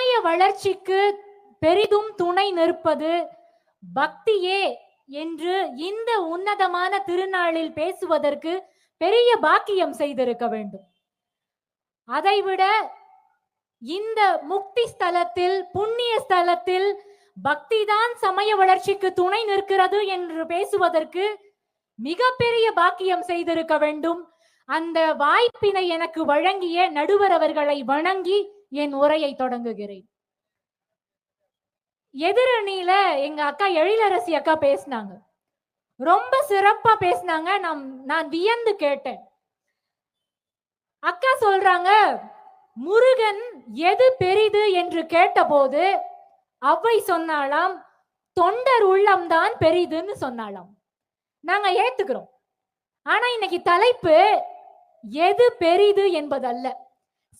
சமய வளர்ச்சிக்கு பெரிதும் துணை நிற்பது பக்தியே என்று இந்த உன்னதமான திருநாளில் பேசுவதற்கு பெரிய பாக்கியம் செய்திருக்க வேண்டும். அதைவிட இந்த முக்தி ஸ்தலத்தில் புண்ணிய ஸ்தலத்தில் பக்திதான் சமய வளர்ச்சிக்கு துணை நிற்கிறது என்று பேசுவதற்கு மிகப்பெரிய பாக்கியம் செய்திருக்க வேண்டும். அந்த வாய்ப்பினை எனக்கு வழங்கிய நடுவர் அவர்களை வணங்கி என் உரையை தொடங்குகிறேன். எதிரணியில எங்க அக்கா எழிலரசி அக்கா பேசினாங்க. ரொம்ப சிறப்பா பேசினாங்க. நான் நான் வியந்து கேட்டேன். அக்கா சொல்றாங்க முருகன் எது பெரிது என்று கேட்டபோது அவை சொன்னாலாம் தொண்டர் உள்ளம்தான் பெரிதுன்னு சொன்னாலாம் நாங்க ஏத்துக்கிறோம். ஆனா இன்னைக்கு தலைப்பு எது பெரிது என்பதல்ல.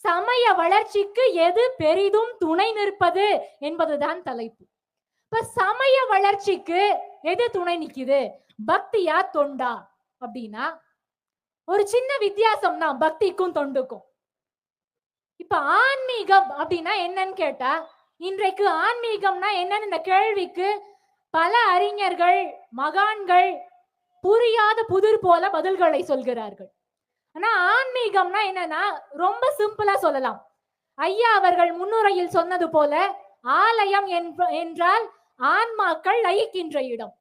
சமய வளர்ச்சிக்கு எது பெரிதும் துணை நிற்பது என்பதுதான் தலைப்பு. இப்ப சமய வளர்ச்சிக்கு எது துணை நிக்குது? பக்தியா தொண்டா? அப்படின்னா ஒரு சின்ன வித்தியாசம் தான் பக்திக்கும் தொண்டுக்கும். இப்ப ஆன்மீகம் அப்படின்னா என்னன்னு கேட்டா இன்றைக்கு ஆன்மீகம்னா என்னன்னு இந்த கேள்விக்கு பல அறிஞர்கள் மகான்கள் புரியாத புதிர் போல பதில்களை சொல்கிறார்கள். ஆனா ஆன்மீகம்னா என்னன்னா ரொம்ப சிம்பிளா சொல்லலாம். ஐயா அவர்கள் முன்னுரையில் சொன்னது போல ஆலயம் என்றால் ஆன்மாக்கள் லயிக்கின்ற இடம்.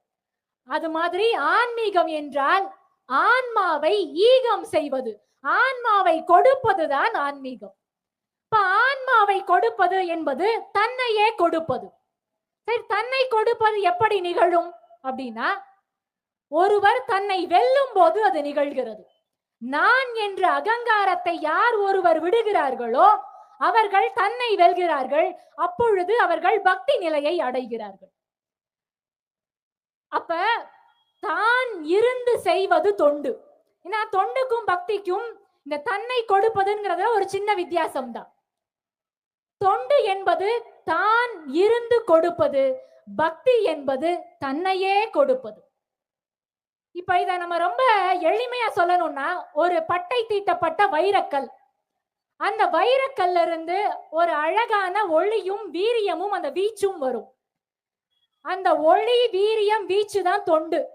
அது மாதிரி ஆன்மீகம் என்றால் ஆன்மாவை ஈகம் செய்வது ஆன்மாவை கொடுப்பதுதான் ஆன்மீகம். இப்ப ஆன்மாவை கொடுப்பது என்பது தன்னையே கொடுப்பது. சரி தன்னை கொடுப்பது எப்படி நிகழும்? அப்படின்னா ஒருவர் தன்னை வெல்லும் போது அது நிகழ்கிறது. நான் என்ற அகங்காரத்தை யார் ஒருவர் விடுகிறார்களோ அவர்கள் தன்னை வெல்கிறார்கள். அப்பொழுது அவர்கள் பக்தி நிலையை அடைகிறார்கள். அப்ப தான் இருந்து செய்வது தொண்டு. ஏன்னா தொண்டுக்கும் பக்திக்கும் இந்த தன்னை கொடுப்பதுங்கிறதுல ஒரு சின்ன வித்தியாசம் தான் தொண்டு என்பது தான் இருந்து கொடுப்பது பக்தி என்பது தன்னையே கொடுப்பது. இப்ப இத நம்ம ரொம்ப எளிமையா சொல்லணும்னா ஒரு பட்டை தீட்டப்பட்ட வைரக்கல். அந்த வைரக்கல்ல இருந்து ஒரு அழகான ஒளியும் வீரியமும் அந்த வீச்சும் வரும். அந்த ஒளி வீரியம் வீச்சு தான் தொண்டு.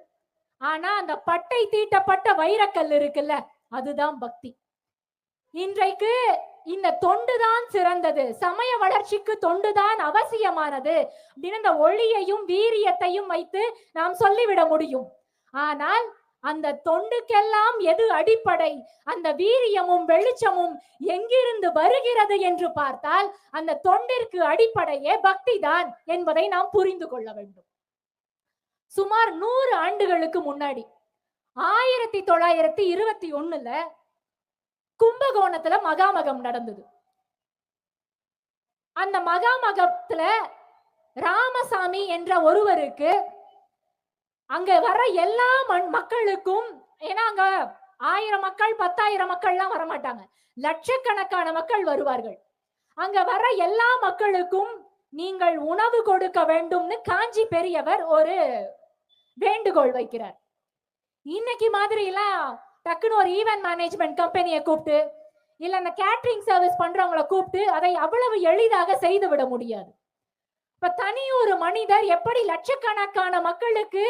ஆனா அந்த பட்டை தீட்டப்பட்ட வைரக்கல் இருக்குல்ல அதுதான் பக்தி. இன்றைக்கு இந்த தொண்டுதான் சிறந்தது. சமய வளர்ச்சிக்கு தொண்டுதான் அவசியமானது. அப்படின்னு இந்த ஒளியையும் வீரியத்தையும் வைத்து நாம் சொல்லிவிட முடியும். ஆனால் அந்த தொண்டுக்கெல்லாம் எது அடிப்படை? அந்த வீரியமும் வெளிச்சமும் எங்கிருந்து வருகிறது என்று பார்த்தால் அந்த தொண்டிற்கு அடிப்படையே பக்திதான் என்பதை நாம் புரிந்து கொள்ள வேண்டும். சுமார் நூறு ஆண்டுகளுக்கு முன்னாடி ஆயிரத்தி தொள்ளாயிரத்தி இருபத்தி ஒண்ணுல கும்பகோணத்துல மகாமகம் நடந்தது. அந்த மகாமகத்துல ராமசாமி என்ற ஒருவருக்கு அங்க வர எல்லா மண் மக்களுக்கும் ஏன்னா அங்க ஆயிரம் மக்கள் பத்தாயிரம் மக்கள்லாம் வரமாட்டாங்க. லட்சக்கணக்கான மக்கள் வருவார்கள். அங்க வர எல்லா மக்களுக்கும் நீங்கள் உணவு கொடுக்க வேண்டும்னு காஞ்சி பெரியவர் ஒரு வேண்டுகோள் வைக்கிறார். இன்னைக்கு மாதிரி எல்லாம் டக்குன்னு ஒரு ஈவென்ட் மேனேஜ்மெண்ட் கம்பெனியை கூப்பிட்டு இல்ல அந்த கேட்டரிங் சர்வீஸ் பண்றவங்கள கூப்பிட்டு அதை அவ்வளவு எளிதாக செய்து விட முடியாது. இப்ப தனி ஒரு மனிதர் எப்படி லட்சக்கணக்கான மக்களுக்கு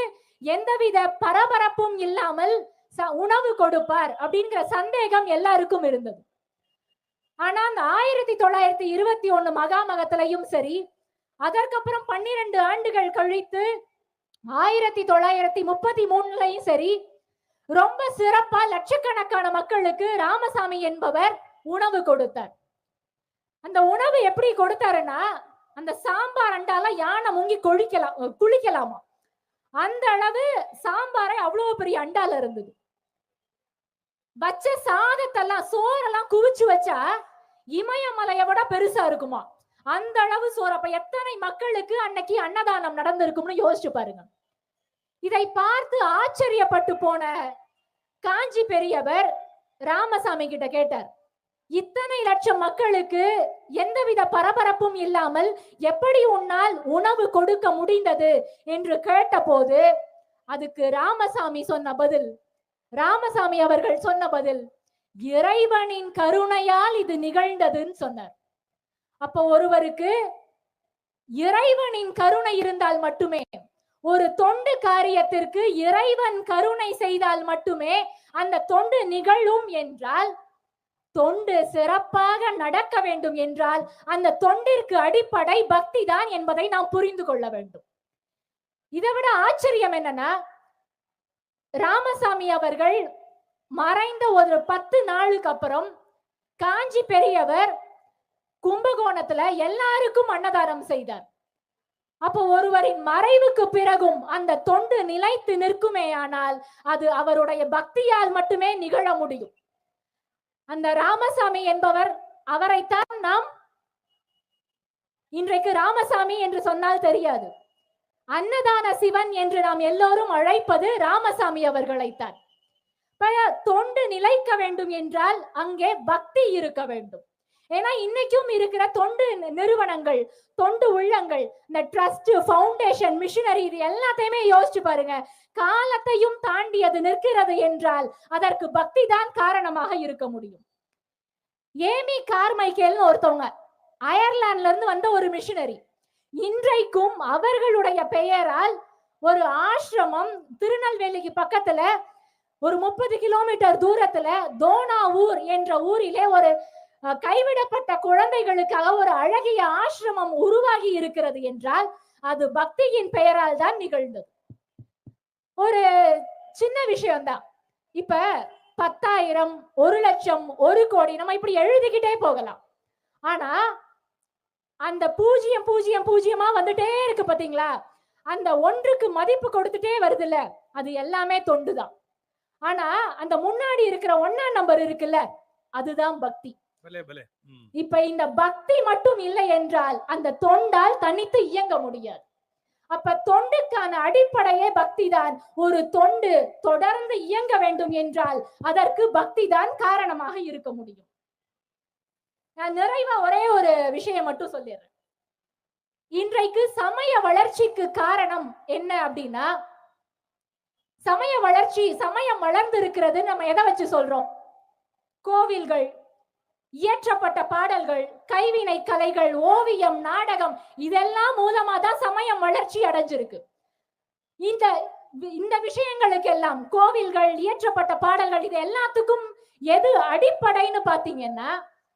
எந்தவித பரபரப்பும் இல்லாமல் ச- உணவு கொடுப்பார் அப்படிங்கிற சந்தேகம் எல்லாருக்கும் இருந்தது. ஆனா அந்த ஆயிரத்தி தொள்ளாயிரத்தி இருபத்தி ஒண்ணு மகாமகத்திலையும் சரி அதற்கப்புறம் பன்னிரண்டு ஆண்டுகள் கழித்து ஆயிரத்தி தொள்ளாயிரத்தி முப்பத்தி மூணுலையும் சரி ரொம்ப சிறப்பா லட்சக்கணக்கான மக்களுக்கு ராமசாமி என்பவர் உணவு கொடுத்தார். அந்த உணவு எப்படி கொடுத்தாருன்னா அந்த சாம்பார் அண்டால யானை முங்கி கொழிக்கலாம் குளிக்கலாமா? அந்த அளவு சாம்பாரை அவ்வளவு பெரிய அண்டால இருந்தது. வச்ச சாதத்தெல்லாம் சோறெல்லாம் குவிச்சு வச்சா இமயமலையை விட பெருசா இருக்குமா? அந்த அளவு சோறு. அப்ப எத்தனை மக்களுக்கு அன்னைக்கு அன்னதானம் நடந்திருக்கும்னு யோசிச்சு பாருங்க. இதை பார்த்து ஆச்சரியப்பட்டு போன காஞ்சி பெரியவர் ராமசாமி கிட்ட கேட்டார். இத்தனை லட்சம் மக்களுக்கு எந்தவித பரபரப்பும் இல்லாமல் எப்படி உன்னால் உணவு கொடுக்க முடிந்தது என்று கேட்டபோது அதுக்கு ராமசாமி சொன்ன பதில் ராமசாமி அவர்கள் சொன்ன பதில் இறைவனின் கருணையால் இது நிகழ்ந்ததுன்னு சொன்னார். அப்போ ஒருவருக்கு இறைவனின் கருணை இருந்தால் மட்டுமே ஒரு தொண்டு காரியத்திற்கு இறைவன் கருணை செய்தால் மட்டுமே அந்த தொண்டு நிகழும் என்றால் தொண்டு சிறப்பாக நடக்க வேண்டும் என்றால் அந்த தொண்டிற்கு அடிப்படை பக்தி தான் என்பதை நாம் புரிந்து கொள்ள வேண்டும். இதை விட ஆச்சரியம் என்னன்னா ராமசாமி அவர்கள் மறைந்த ஒரு பத்து நாளுக்கு அப்புறம் காஞ்சி பெரியவர் கும்பகோணத்துல எல்லாருக்கும் அன்னதானம் செய்தார். அப்போ ஒருவரின் மறைவுக்கு பிறகும் அந்த தொண்டு நிலைத்து நிற்குமேயானால் அது அவருடைய பக்தியால் மட்டுமே நிகழ முடியும். அந்த ராமசாமி என்பவர் அவரைத்தான் நாம் இன்றைக்கு ராமசாமி என்று சொன்னால் தெரியாது. அன்னதான சிவன் என்று நாம் எல்லோரும் அழைப்பது ராமசாமி அவர்களைத்தான். தொண்டு நிலைக்க வேண்டும் என்றால் அங்கே பக்தி இருக்க வேண்டும். ஏன்னா இன்னைக்கும் இருக்கிற தொண்டு நிறுவனங்கள் தொண்டு உள்ளங்கள் இந்த ட்ரஸ்ட் ஃபவுண்டேஷன் மிஷினரி இது எல்லாத்தையுமே யோசிச்சு பாருங்க. காலத்தையும் தாண்டி அது நிற்கிறது என்றால் அதற்கு பக்தி தான் காரணமாக இருக்க முடியும். ஏமி கார்மைக்கேல்னு ஒருத்தவங்க அயர்லாந்துல இருந்து வந்த ஒரு மிஷினரி இன்றைக்கும் அவர்களுடைய பெயரால் ஒரு ஆசிரமம் திருநெல்வேலிக்கு பக்கத்துல ஒரு முப்பது கிலோமீட்டர் தூரத்துல தோனாவூர் என்ற ஊரிலே ஒரு கைவிடப்பட்ட குழந்தைகளுக்காக ஒரு அழகிய ஆசிரமம் உருவாகி இருக்கிறது என்றால் அது பக்தியின் பெயரால் தான் நிகழ்ந்தது. ஒரு சின்ன விஷயம்தான். இப்ப பத்தாயிரம் ஒரு லட்சம் ஒரு கோடி நம்ம இப்படி எழுதிக்கிட்டே போகலாம். ஆனா அந்த பூஜ்ஜியம் பூஜ்ஜியம் பூஜ்ஜியமா வந்துட்டே இருக்கு பாத்தீங்களா? அந்த ஒன்றுக்கு மதிப்பு கொடுத்துட்டே வருதுல்ல அது எல்லாமே தொண்டுதான். ஆனா அந்த முன்னாடி இருக்கிற ஒன்னா நம்பர் இருக்குல்ல அதுதான் பக்தி. இப்ப இந்த பக்தி மட்டும் இல்லை என்றால் அந்த தொண்டால் தனித்து இயங்க முடியாது. அப்ப தொண்டுக்கான அடிப்படையே பக்தி தான் ஒரு தொண்டு தொடர்ந்து இயங்க வேண்டும் என்றால் அதற்கு பக்தி தான் காரணமாக இருக்க முடியும். நான் நிறைவா ஒரே ஒரு விஷயம் மட்டும் சொல்லிடுறேன். இன்றைக்கு சமய வளர்ச்சிக்கு காரணம் என்ன அப்படின்னா சமய வளர்ச்சி சமயம் வளர்ந்து இருக்கிறது நம்ம எதை வச்சு சொல்றோம்? கோவில்கள் இயற்றப்பட்ட பாடல்கள் கைவினை கலைகள் ஓவியம் நாடகம் இதெல்லாம் மூலமா தான் சமயம் வளர்ச்சி அடைஞ்சிருக்கு. இந்த இந்த விஷயங்களுக்கு எல்லாம் கோவில்கள் இயற்றப்பட்ட பாடல்கள் இது எல்லாத்துக்கும் எது அடிப்படைன்னு பாத்தீங்கன்னா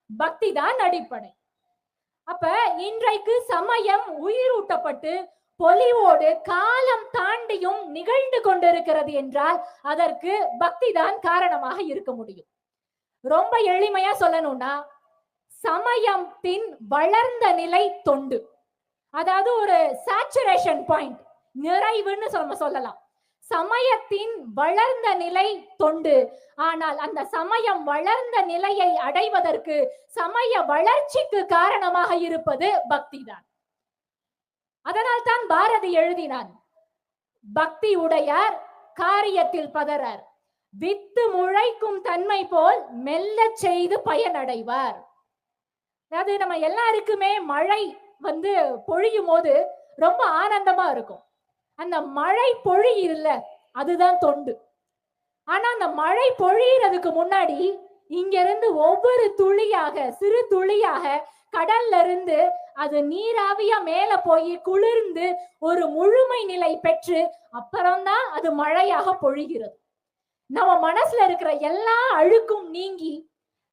பக்தி தான் அடிப்படை. அப்ப இன்றைக்கு சமயம் உயிரூட்டப்பட்டு பொலிவோடு காலம் தாண்டியும் நிகழ்ந்து கொண்டிருக்கிறது என்றால் அதற்கு பக்தி தான் காரணமாக இருக்க முடியும். ரொம்ப எளிமையா சொல்லணும்னா சமயத்தின் வளர்ந்த நிலை தொண்டு. அதாவது ஒரு சாச்சுரேஷன் பாயிண்ட் நிறைவுன்னு நம்ம சொல்லலாம். சமயத்தின் வளர்ந்த நிலை தொண்டு. ஆனால் அந்த சமயம் வளர்ந்த நிலையை அடைவதற்கு சமய வளர்ச்சிக்கு காரணமாக இருப்பது பக்தி தான் அதனால் தான் பாரதி எழுதினான் பக்தி உடையார் காரியத்தில் பதறார். வித்து முளைக்கும் தன்மை போல் மெல்ல செய்து பயனடைவார். அதாவது நம்ம எல்லாருக்குமே மழை வந்து பொழியும் போது ரொம்ப ஆனந்தமா இருக்கும். அந்த மழை பொழியுதுல்ல அதுதான் தொண்டு. ஆனா அந்த மழை பொழியறதுக்கு முன்னாடி இங்க இருந்து ஒவ்வொரு துளியாக சிறு துளியாக கடல்ல இருந்து அது நீராவியா மேல போய் குளிர்ந்து ஒரு முழுமை நிலை பெற்று அப்புறம்தான் அது மழையாக பொழிகிறது. நம்ம மனசுல இருக்கிற எல்லா அழுக்கும் நீங்கி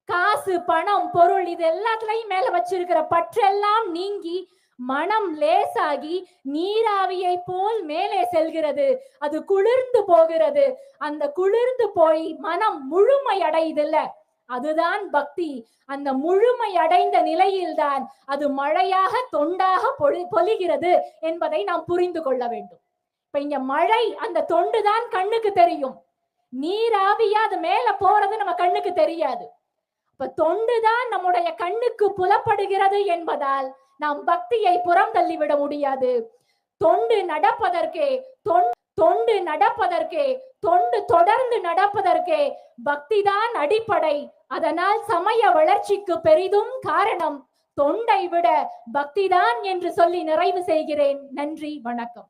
காசு பணம் பொருள் இது எல்லாத்துலயும் மேல வச்சிருக்கிற பற்றெல்லாம் நீங்கி மனம் லேசாகி நீராவியை போல் மேலே செல்கிறது. அது குளிர்ந்து போகிறது. அந்த குளிர்ந்து போய் மனம் முழுமை அடையுதுல்ல அதுதான் பக்தி. அந்த முழுமை அடைந்த நிலையில்தான் அது மழையாக தொண்டாக பொழி பொழிகிறது என்பதை நாம் புரிந்து கொள்ள வேண்டும். இப்ப இங்க மழை அந்த தொண்டு தான் கண்ணுக்கு தெரியும். நீராவியா அது மேல போறது நம்ம கண்ணுக்கு தெரியாது. இப்ப தொண்டுதான் நம்முடைய கண்ணுக்கு புலப்படுகிறது என்பதால் நாம் பக்தியை புறம் தள்ளிவிட முடியாது. தொண்டு நடப்பதற்கே தொண்டு நடப்பதற்கே தொண்டு தொடர்ந்து நடப்பதற்கே பக்திதான் அடிப்படை. அதனால் சமய வளர்ச்சிக்கு பெரிதும் காரணம் தொண்டை விட பக்திதான் என்று சொல்லி நிறைவு செய்கிறேன். நன்றி வணக்கம்.